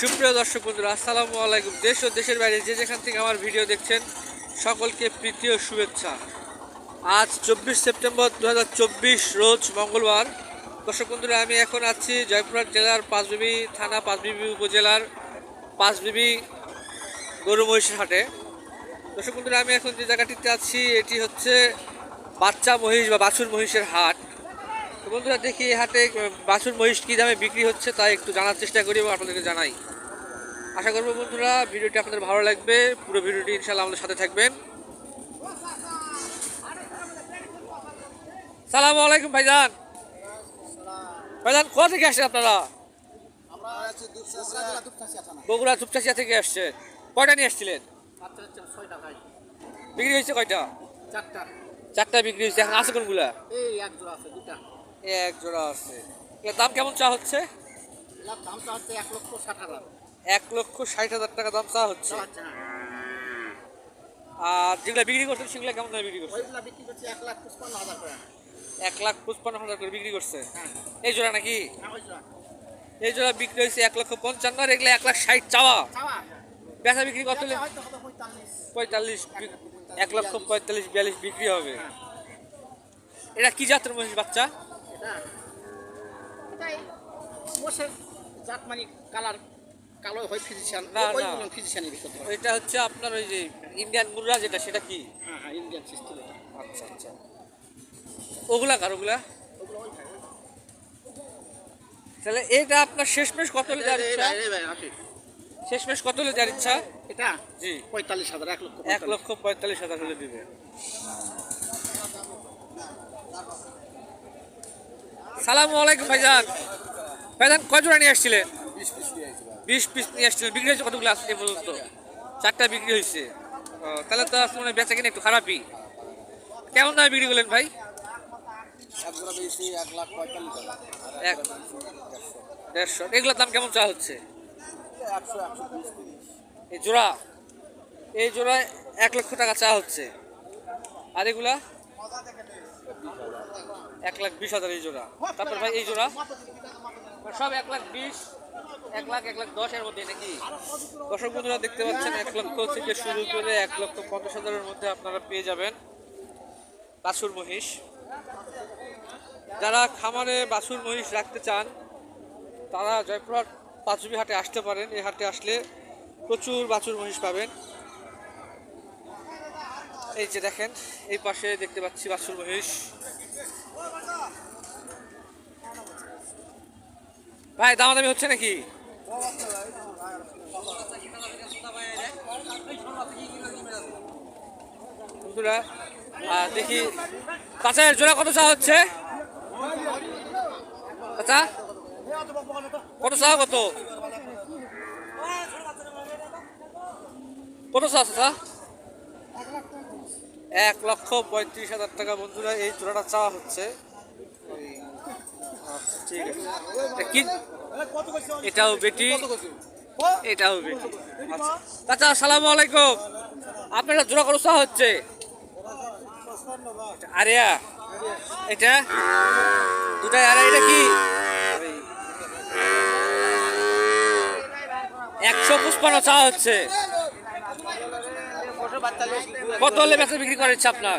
সুপ্রিয় দর্শক বন্ধুরা, আসসালামু আলাইকুম। দেশ ও দেশের বাইরে যে যেখান থেকে আমার ভিডিও দেখছেন, সকলকে প্রীতি ও শুভেচ্ছা। আজ চব্বিশ সেপ্টেম্বর দু হাজার চব্বিশ, রোজ মঙ্গলবার। দর্শক বন্ধুরা, আমি এখন আছি জয়পুরহাট জেলার পাঁচবিবি থানা, পাঁচবিবি উপজেলার পাঁচবিবি গরু মহিষের হাটে। দর্শক বন্ধুরা, আমি এখন যে জায়গাটিতে আছি, এটি হচ্ছে বাচ্চা মহিষ বা বাছুর মহিষের হাট। তো বন্ধুরা দেখি এই হাটে বাছুর মহিষ কী দামে বিক্রি হচ্ছে তাই একটু জানার চেষ্টা করি এবং আপনাদেরকে জানাই। আশা করব বন্ধুরা ভিডিওটি আপনাদের ভালো লাগবে। পুরো ভিডিওটি ইনশাল্লাহ আমাদের সাথে থাকবেন। সালাম আলাইকুম ভাইজান। ভাইজান কোথা থেকে আসছেন আপনারা? বগুড়া চুপচাচিয়া থেকে আসছে। কয়টা নিয়ে আসছিলেন? বিক্রি হয়েছে কয়টা? চারটা। চারটা বিক্রি হয়েছে। এখন আছে কোনগুলা? এই এক জোড়া আছে দুটা এক জোড়া আছে। দাম কেমন চা হচ্ছে? এক লক্ষ ষাট হাজার। এক লক্ষ ষাট হাজার টাকা দাম চা হচ্ছে। আর যেগুলো বিক্রি করছেন সেগুলো কেমন দামে বিক্রি করছে বিক্রি করছে এক লাখ পঁচপান্ন হাজার করে। এক লাখ পঁচপান্ন হাজার করে বিক্রি করছে? হ্যাঁ। এই জোড়া নাকি? হ্যাঁ। এই জোড়া বিক্রি হয়েছে এক লক্ষ পঞ্চান্ন আর এগুলো এক লাখ ষাট চাওয়া? বেচা বিক্রি কত হলে? পঁয়তাল্লিশ। পঁয়তাল্লিশ এক লক্ষ পঁয়তাল্লিশ বিয়াল্লিশ বিক্রি হবে। এটা কি জাতের মহিষ বাচ্চা? এটা এটাই মোষের জাত মানে কালার কালো হয় ফিজিশিয়ান না, না। করতে পারে এটা হচ্ছে আপনার ওই যে ইন্ডিয়ান মুররা যেটা সেটা কি? হ্যাঁ হ্যাঁ ইন্ডিয়ান সিস্টেম আচ্ছা আচ্ছা। ওগুলা কার ওগুলা। তাহলে এটা আপনার শেষমেশ কত হলে এই ইচ্ছা। শেষমেশ কত হলে দেওয়ার ইচ্ছা? এটা? জি। পঁয়তাল্লিশ হাজার এক লক্ষ এক লক্ষ পঁয়তাল্লিশ হাজার হলে দিবে। সালাম আলাইকুম ভাইজান। ভাইজান কয় জোড়া নিয়ে আসছিলেন বিশ পিস নিয়ে আসছিলেন বিক্রি হয়েছে কতগুলো আসছে পর্যন্ত? চারটা বিক্রি হয়েছে। তাহলে তো আসলে মানে বেচা কিনা একটু খারাপই। কেমন দামে বিক্রি করলেন ভাই? দেড়শো। এগুলোর দাম কেমন চা হচ্ছে? এই জোড়া? এই জোড়া এক লক্ষ টাকা চা হচ্ছে। আর এগুলা? এক লাখ বিশ হাজার এই জোড়া। তারপর ভাই এই জোড়া? সব এক লাখ বিশ, এক লাখ এক লাখ দশ এর মধ্যে নাকি? দর্শক বন্ধুরা দেখতে পাচ্ছেন, এক লক্ষ থেকে শুরু করে এক লক্ষ পঞ্চাশ হাজারের মধ্যে আপনারা পেয়ে যাবেন বাছুর মহিষ। যারা খামারে বাছুর মহিষ রাখতে চান, তারা জয়পুরহাট পাঁচবি হাটে আসতে পারেন। এই হাটে আসলে প্রচুর বাছুর মহিষ পাবেন। এই যে দেখেন, এই পাশে দেখতে পাচ্ছি বাসুর মহিষ। ভাই, দামাদামি হচ্ছে নাকি? দেখি। কাঁচায়ের জোড়া কত চা হচ্ছে? আচ্ছা কত চা, কত? কত চা চা? এক লক্ষ পঁয়ত্রিশ হাজার টাকা বন্ধুরা এই জোড়াটা চাওয়া হচ্ছে। আচ্ছা, ঠিক আছে। কি? এটাও বেটি। এটাও বেটি। আচ্ছা। চাচা আসসালামু আলাইকুম। আপনার জোড়া চাওয়া হচ্ছে? আরিয়া। এটা? দুটাই আর এটা কি? একশো পুষ্পান্ন চাওয়া হচ্ছে। কত হলে বেচা বিক্রি করার ইচ্ছা আপনার?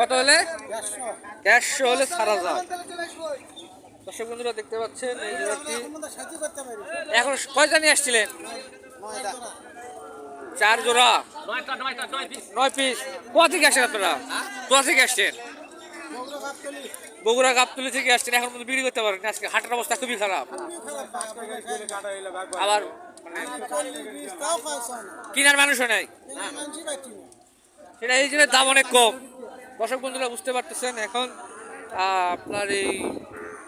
কত হলে? দেড়শো হলে সারা যায় দর্শক বন্ধুরা, দেখতে পাচ্ছেন এখন কয়টা নিয়ে আসছিলেন? চার জোড়া। নয় পিস। কোথা থেকে আসছেন আপনারা? কোথা থেকে আসছেন? বগুড়া গাবতলি থেকে আসছেন। এখন বিক্রি করতে পারেন আজকে হাটের অবস্থা খুবই খারাপ। আবার কিনার মানুষও নাই। সেটা এই জন্য দাম অনেক কম। দর্শক বন্ধুরা, বুঝতে পারতেছেন, এখন আপনার এই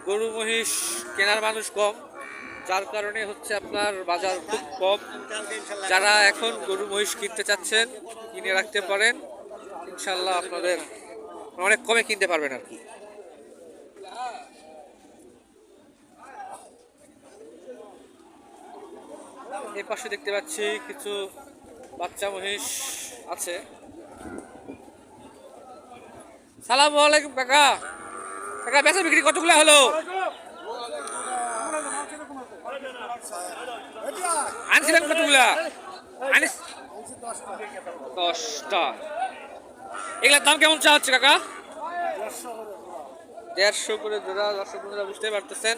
গরু, মহিষ, কেনার মানুষ কম। যার কারণে হচ্ছে আপনার বাজার খুব কম। যারা এখন গরু, মহিষ কিনতে চাচ্ছেন, কিনে রাখতে পারেন, ইনশাল্লাহ আপনাদের অনেক কমে কিনতে পারবেন আর কি। এই পাশে দেখতে পাচ্ছি কিছু বাচ্চা মহিষ আছে। সালাম আলাইকুম কাকা। কাকা, বেচা বিক্রি কতগুলো হলো? আনছিলেন কতগুলা? দশটা। এগুলোর দাম কেমন চা হচ্ছে কাকা? দেড়শো করে জোড়া দর্শক বন্ধুরা বুঝতে পারতেছেন।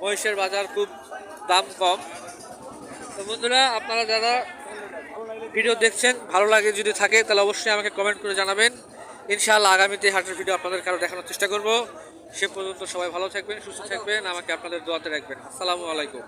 মহিষের বাজার খুব দাম কম। তো বন্ধুরা, আপনারা যারা ভিডিও দেখছেন, ভালো লাগে যদি থাকে, তাহলে অবশ্যই আমাকে কমেন্ট করে জানাবেন। ইনশাআল্লাহ আগামীতে হাটের ভিডিও আপনাদের কারও দেখানোর চেষ্টা করব। সে পর্যন্ত সবাই ভালো থাকবেন, সুস্থ থাকবেন, আমাকে আপনাদের দোয়াতে রাখবেন। আসসালামু আলাইকুম।